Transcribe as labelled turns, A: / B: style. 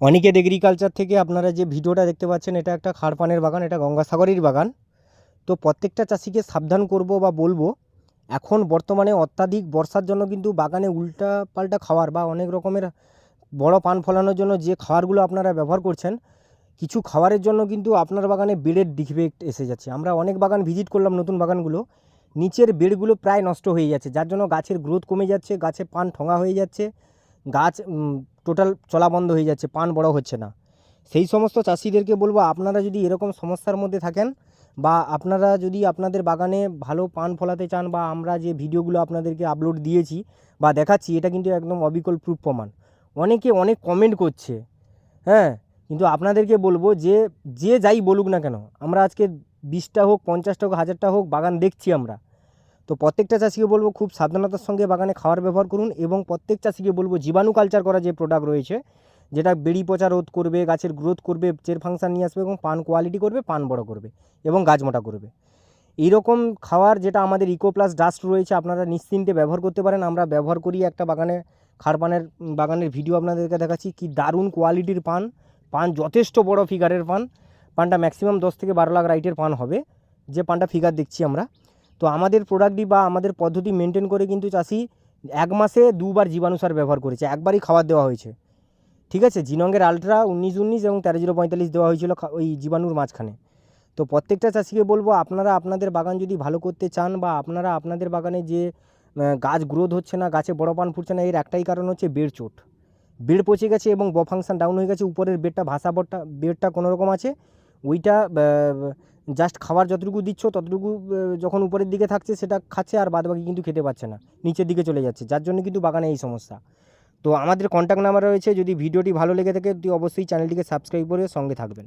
A: Aniket agriculture থেকে আপনারা যে ভিডিওটা দেখতে পাচ্ছেন, এটা একটা খারপানের বাগান, এটা গঙ্গাসাগরের বাগান। তো প্রত্যেকটা চাষিকে সাবধান করব বা বলব, এখন বর্তমানে অত্যাধিক বর্ষার জন্য কিন্তু বাগানে উল্টা পাল্টা খাওয়ার বা অনেক রকমের বড় পান ফলানোর জন্য যে খাবারগুলো আপনারা ব্যবহার করছেন, কিছু খাবারের জন্য কিন্তু আপনার বাগানে বেডের ডিফেক্ট এসে যাচ্ছে। আমরা অনেক বাগান ভিজিট করলাম নতুন বাগানগুলো, নিচের বেডগুলো প্রায় নষ্ট হয়ে যাচ্ছে, যার জন্য গাছের গ্রোথ কমে যাচ্ছে, গাছে পান ঠোঙা হয়ে যাচ্ছে। গাছ টোটাল চলা বন্ধ হয়ে যাচ্ছে, পান বড় হচ্ছে না। সেই সমস্ত চাষিদেরকে বলব, আপনারা যদি এরকম সমস্যার মধ্যে থাকেন বা আপনারা যদি আপনাদের বাগানে ভালো পান ফলাতে চান বা আমরা যে ভিডিওগুলো আপনাদেরকে আপলোড দিয়েছি বা দেখাচ্ছি, এটা কিন্তু একদম অবিকল প্রুফ প্রমাণ। অনেকে অনেক কমেন্ট করছে হ্যাঁ? কিন্তু আপনাদেরকে বলব যে যে যাই বলুক না কেন, আমরা আজকে বিশটা হোক, পঞ্চাশটা হোক, হাজারটা হোক বাগান দেখছি আমরা। তো প্রত্যেকটা চাষিকে বলব খুব সাবধানতার সঙ্গে বাগানে খাবার ব্যবহার করুন এবং প্রত্যেক চাষিকে বলব জীবাণু কালচার করা যে প্রোডাক্ট রয়েছে, যেটা বেড়ি পচা রোধ করবে, গাছের গ্রোথ করবে, চের ফাংশন নিয়ে আসবে এবং পান কোয়ালিটি করবে, পান বড় করবে এবং গাছ মোটা করবে। এইরকম খাওয়ার যেটা আমাদের ইকো প্লাস ডাস্ট রয়েছে, আপনারা নিশ্চিন্তে ব্যবহার করতে পারেন। আমরা ব্যবহার করি একটা বাগানে খারপানের বাগানের ভিডিও আপনাদেরকে দেখাচ্ছি কি দারুণ কোয়ালিটির পান। পান যথেষ্ট বড় ফিগারের পান। পানটা ম্যাক্সিমাম দশ থেকে বারো লাখ রাইটের পান হবে। যে পানটা ফিগার দেখছি আমরা। তো আমাদের প্রোডাক্টই বা আমাদের পদ্ধতি মেনটেন করে কিন্তু চাষি এক মাসে দুবার জীবাণু সার ব্যবহার করেছে, একবারই খাবার দেওয়া হয়েছে। ঠিক আছে? জিনঙ্গের আলট্রা উনিশ উনিশ এবং তেরো জিরো পঁয়তাল্লিশ দেওয়া হয়েছিল ওই জীবাণুর মাঝখানে। তো প্রত্যেকটা চাষিকে বলব, আপনারা আপনাদের বাগান যদি ভালো করতে চান বা আপনারা আপনাদের বাগানে যে গাছ গ্রোথ হচ্ছে না, গাছে বড় পান ফুটছে না, এর একটাই কারণ হচ্ছে বেড় চোট। বেড় পচে গেছে এবং ব ফাংশন ডাউন হয়ে গেছে, উপরের বেডটা ভাসা বটটা, বেডটা কোনো রকম আছে। ওইটা জাস্ট খাবার যতটুকু দিচ্ছ, ততটুকু যখন উপরের দিকে থাকছে সেটা খাচ্ছে আর বাদবাকি কিন্তু খেতে পারছে না। নিচের দিকে চলে যাচ্ছে, যার জন্য কিন্তু বাগানে এই সমস্যা। তো আমাদের কন্ট্যাক্ট নাম্বার রয়েছে, যদি ভিডিওটি ভালো লেগে থাকে তুই অবশ্যই চ্যানেলটিকে সাবস্ক্রাইব করে সঙ্গে থাকবেন।